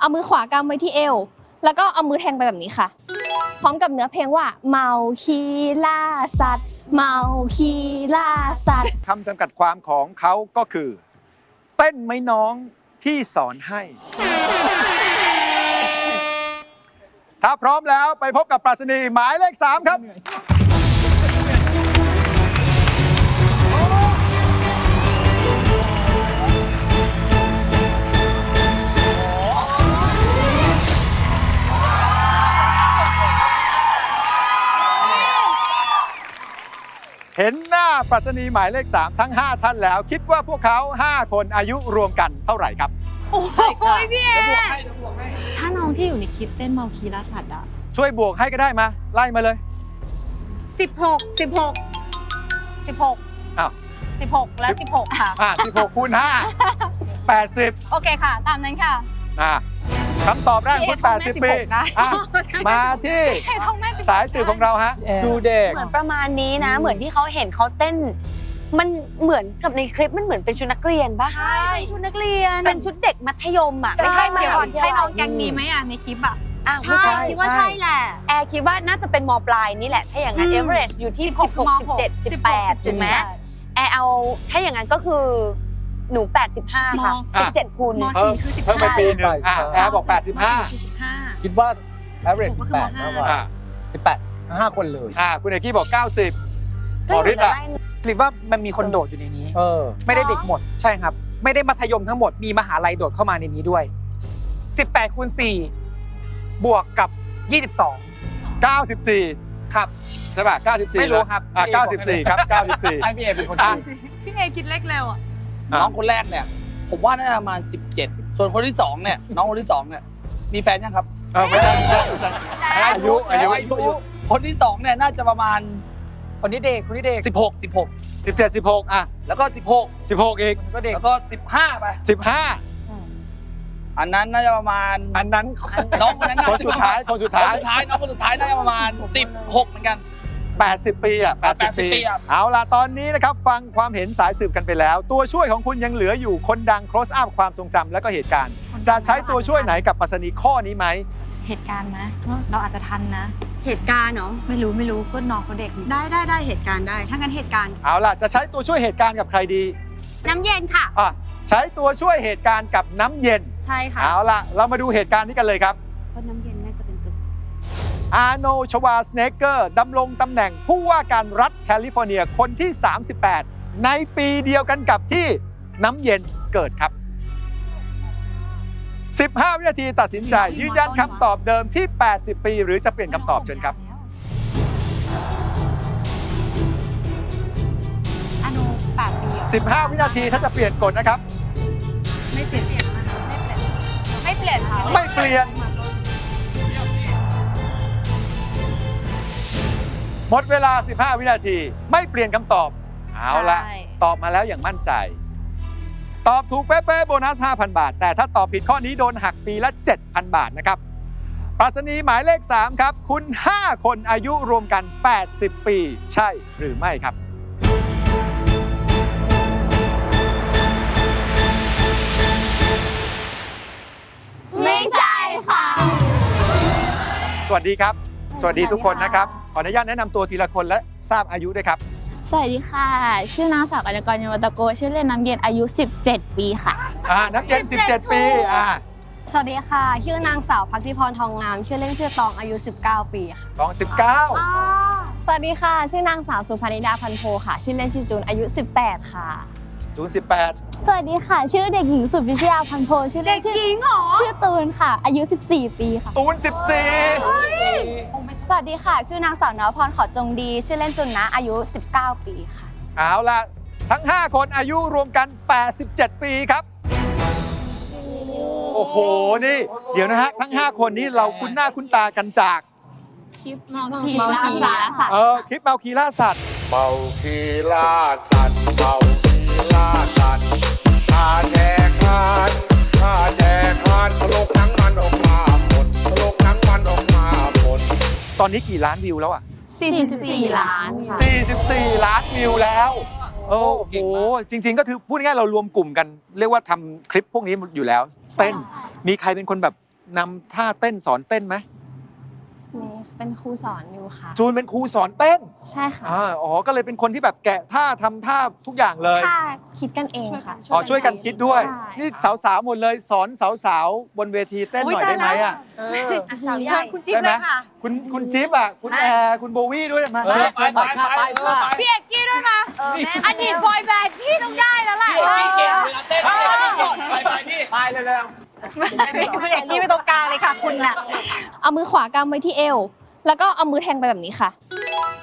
เอามือขวากำไว้ที่เอว แล้วก็เอามือแทงไปแบบนี้ค่ะ พร้อมกับเนื้อเพลงว่า เมาคีล่าสัตว์ เมาคีล่าสัตว์ คำจำกัดความของเขาก็คือ เต้นไหมน้องพี่สอนให้ ถ้าพร้อมแล้วไปพบกับปรัชนีหมายเลข 3 ครับ ปรัชนีหมายเลข 3 ทั้ง 5 ท่านแล้ว คิดว่าพวกเขา 5 คนอายุรวมกันเท่าไหร่ครับ โอ้ยพี่เอถ้าน้องที่อยู่ในคลิปเต้นเมาคีล่าสัตว์อะช่วยบวกให้ก็ได้มา ไล่มาเลยสิบหกสิบหกสิบหกอ้าวสิบหกและสิบหกค่ะ อะ16คูณ5 80 โอเคค่ะ ตามนั้นค่ะ อะ คำตอบแรกของคุณ80 ปีนะอะมาที่ท้องแม่สิบหกสายสืบของเราฮะ ดูเด็ก เหมือนประมาณนี้นะ เหมือนที่เขาเห็นเขาเต้น มันเหมือนกับในคลิปมันเหมือนเป็นชุดนักเรียนปะใช่เป็นชุดนักเรียน เป็นชุดเด็กมัธยมอะไม่ใช่มเดี๋ยวก่อนหาวิทยาลัยใช่น้องแก๊งนี้ไหมอะในคลิปอะอ้าวไม่ใช่คิดว่าใช่แหละ แอร์คิดว่าน่าจะเป็นมปลายนี่แหละ ถ้าอย่างนั้นอืมเอเวอเรสอยู่ที่16 16 17 18ถูกไหมแอร์เอาถ้าอย่างนั้นก็คือ หนู 85 ค่ะ อะ 17คูณมเพิ่มสี่คือสิบเพิ่มไปห้าปีหนึ่งอะแอร์บอกมสี่คือสิบห้า คิดว่า average 16ก็คือ18มากกมห้าว่า85อะ18ทั้ง5คนเลย อะคุณเอกกี้บอก 90หมอฤทธิ์อะคลิปว่ามันมีคนโดดอยู่ในนี้ เออ ไม่ได้เด็กหมดใช่ครับ ไม่ได้มัธยมทั้งหมดมีมหาลัยโดดเข้ามาในนี้ด้วย 18คูณ4บวกกับ 22 94 ครับ ใช่ป่ะ 94ไม่รู้นะครับ อะพี่เอกบอกไม่94 ครับ 94 ไอพีเอเป็นคนอะ คิดพี่เอคิดเลขเร็วอะ อะน้องคนแรกเนี่ย ผมว่าน่าจะประมาณ 17 ส่วนคนที่สองเนี่ย น้องคนที่สองเนี่ยมีแฟนยังครับเออไม่ได้ไม่ได้อายุอายุอายุคนที่สองเนี่ยน่าจะประมาณ คนนี้เด็กคนนี้เด็ก16 16 17 16อะแล้วก็ 16 16อีกก็เด็กแล้วก็ 15 ไป15อันนั้นน่าจะประมาณอันนั้นน้องคนนั้นน่าคนจะสุดท้ายคนสุดคนท้ายสุดท้ายน้องคนสุดท้ายน่าจะประมาณ 16 เหมือนกัน 80 ปีอะ80 80ปีปีอะเอาล่ะ ตอนนี้นะครับ ฟังความเห็นสายสืบกันไปแล้ว ตัวช่วยของคุณยังเหลืออยู่คนดัง close up ความทรงจำและก็เหตุการณ์ จะใช้ตัวช่วยไหนกับปรัสนีข้อนี้ไหม เหตุการณ์นะ เราอาจจะทันนะ เหตุการณ์เนาะไม่รู้ไม่รู้ก็น้องเขาเด็กอยู่ได้ได้ได้เหตุการณ์ได้ ถ้างั้นเหตุการณ์เอาล่ะ จะใช้ตัวช่วยเหตุการณ์กับใครดีน้ำเย็นค่ะ อะใช้ตัวช่วยเหตุการณ์กับน้ำเย็น ใช่ค่ะเอาล่ะ เรามาดูเหตุการณ์นี้กันเลยครับเพราะน้ำเย็น อาร์โนชวาสเนกเกอร์ดำรงตำแหน่งผู้ว่าการรัฐแคลิฟอร์เนียคนที่ 38 ในปีเดียวกันกับที่น้ำเย็นเกิดครับ 15 วินาทีตัดสินใจยืนยันคำตอบเดิมที่ 80 ปี หรือจะเปลี่ยนคำตอบเชิญครับอนุ8ปี15 วินาทีถ้าจะเปลี่ยนกฎนะครับ ไม่เปลี่ยนไม่เปลี่ยนค่ะไม่เปลี่ยน หมดเวลา 15 วินาที ไม่เปลี่ยนคำตอบ เอาละใช่ ตอบมาแล้วอย่างมั่นใจ ตอบถูกเป๊ะๆโบนัส 5,000 บาท แต่ถ้าตอบผิดข้อนี้โดนหักปีละ 7,000 บาทนะครับปรัชนีหมายเลข 3 ครับ คุณ 5 คนอายุรวมกัน 80 ปี ใช่หรือไม่ครับ ไม่ใช่ค่ะ สวัสดีครับ สวัสดีทุกคนนะครับ ขออนุญาตแนะนำตัวทีละคนและทราบอายุด้วยครับ สวัสดีค่ะ ชื่อนางสาวกัญญากรยวัตโก ชื่อเล่นน้ำเย็นอายุ 17 ปีค่ะ อ่านักเรียน17 ปีอ่าสวัสดีค่ะ ชื่อนางสาวพักธิพรทองงาม ชื่อเล่นชื่อตองอายุ 19 ปีค่ะ29สวัสดีค่ะ ชื่อนางสาวสุภานิดาพันโพค่ะ ชื่อเล่นชื่อจูนอายุ 18 ค่ะจูน18 สวัสดีค่ะ ชื่อเด็กหญิงสุพิชยาพันโพชื่อเล่นชื่อชื่อตูนค่ะ อายุ 14 ปีค่ะ ตูน14 สวัสดีค่ะ ชื่อนางสาวนวพรขอจงดี ชื่อเล่นจุนนะอายุ 19 ปีค่ะ เอาล่ะ ทั้ง 5 คนอายุรวมกัน 87 ปีครับ โอ้โห นี่ เดี๋ยวนะฮะ ทั้ง 5 คนนี้เราคุ้นหน้าคุ้นตากันจากคลิปมอคีล่าสัตว์ค่ะ เออคลิปเมาคีล่าสัตว์ เมาคีล่าสัตว์เมาคีล่าสัตว์ ขาแจกทานขาแจกทานตลกหนังมันออกมาหมดตลกหนังมันออกมาหมดตอนนี้กี่ล้านวิวแล้วอะ 44 ล้านค่ะ 44 ล้านวิวแล้ว โอ้โห จริง ๆ ก็คือพูดง่ายๆเรารวมกลุ่มกัน เรียกว่าทำคลิปพวกนี้อยู่แล้ว เต้น มีใครเป็นคนแบบนำท่าเต้นสอนเต้นไหมมี เป็นครูสอนอยู่ค่ะ จูนเป็นครูสอนเต้นใช่ค่ะอ่าอ๋อ ก็เลยเป็นคนที่แบบแกะท่าทำท่าทุกอย่างเลยถ้าคิดกันเองค่ะอ๋อช่วยกันคิดด้วย ใช่นี่สาวๆหมดเลยสอนสาวๆบนเวทีเต้นหน่อยได้ไหมอะสาวใหญ่คุณจิ๊บเลยค่ะ คุณคุณจิ๊บอะคุณแอร์คุณโบวี่ด้วยมาเออไปไปไปไปพี่เอกกี้ด้วยมาเออแม่อดีตบอยแบนด์พี่ต้องได้แล้วแหละพี่เก่งเวลาเต้นไปไปพี่ไปเร็วคุณเอกกี้ไปตรงกลางเลยค่ะ คุณน่ะ เอามือขวากำไว้ที่เอว แล้วก็เอามือแทงไปแบบนี้ค่ะ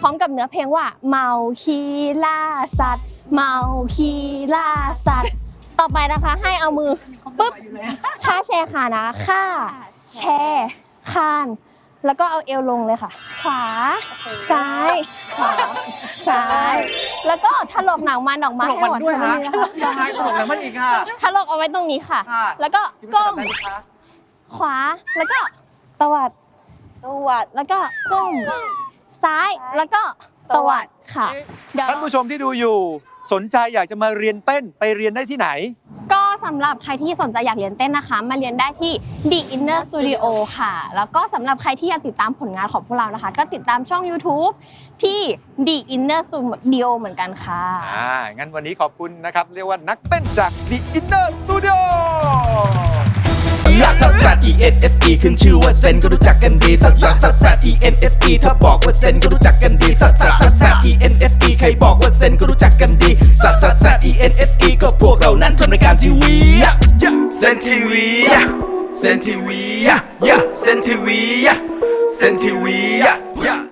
พร้อมกับเนื้อเพลงว่า เมาคีล่าสัตว์ เมาคีล่าสัตว์ ต่อไปนะคะให้เอามือปุ๊บค่าแชร์ขานะค่าแชร์คานแล้วก็เอาเอวลงเลยค่ะ ขวา ซ้าย ขวา ซ้าย แล้วก็ถลกหนังมันออกๆมาตลกให้มันหมดด้วยทั้ฮะงนี้นะคะยังไงตลกแล้วมันอีกค่ะถลกเอาไว้ตรงนี้ค่ะค่ะแล้วก็ก้มขวา แล้วก็ตวัด ตวัดแล้วก็ก้มซ้ายแล้วก็ตวัดค่ะเดี๋ยวท่านผู้ชมที่ดูอยู่สนใจอยากจะมาเรียนเต้นไปเรียนได้ที่ไหน ก็สำหรับใครที่สนใจอยากเรียนเต้นนะคะ มาเรียนได้ที่ The Inner Studio ค่ะ แล้วก็สำหรับใครที่อยากติดตามผลงานของพวกเรานะคะ ก็ติดตามช่อง YouTube ที่ The Inner Studio เหมือนกันค่ะอ่างั้นวันนี้ขอบคุณนะครับ เรียกว่านักเต้นจาก The Inner Studio ลัก ซัสเอส E N S E ขึ้นชื่อว่าเซนก็รู้จักกันดีซัสซัสซัสซัส E N S E ถ้าบอกว่าเซนก็รู้จักกันดีซัสซัสซัสซัส E N S E ใครบอกว่าเซนก็รู้จักกันดีซัสซัสซัส E N S E ก็พวกเรานั้นทำรายการทีวีเซนทีวีเซนทีวีเซนทีวีเซนทีวี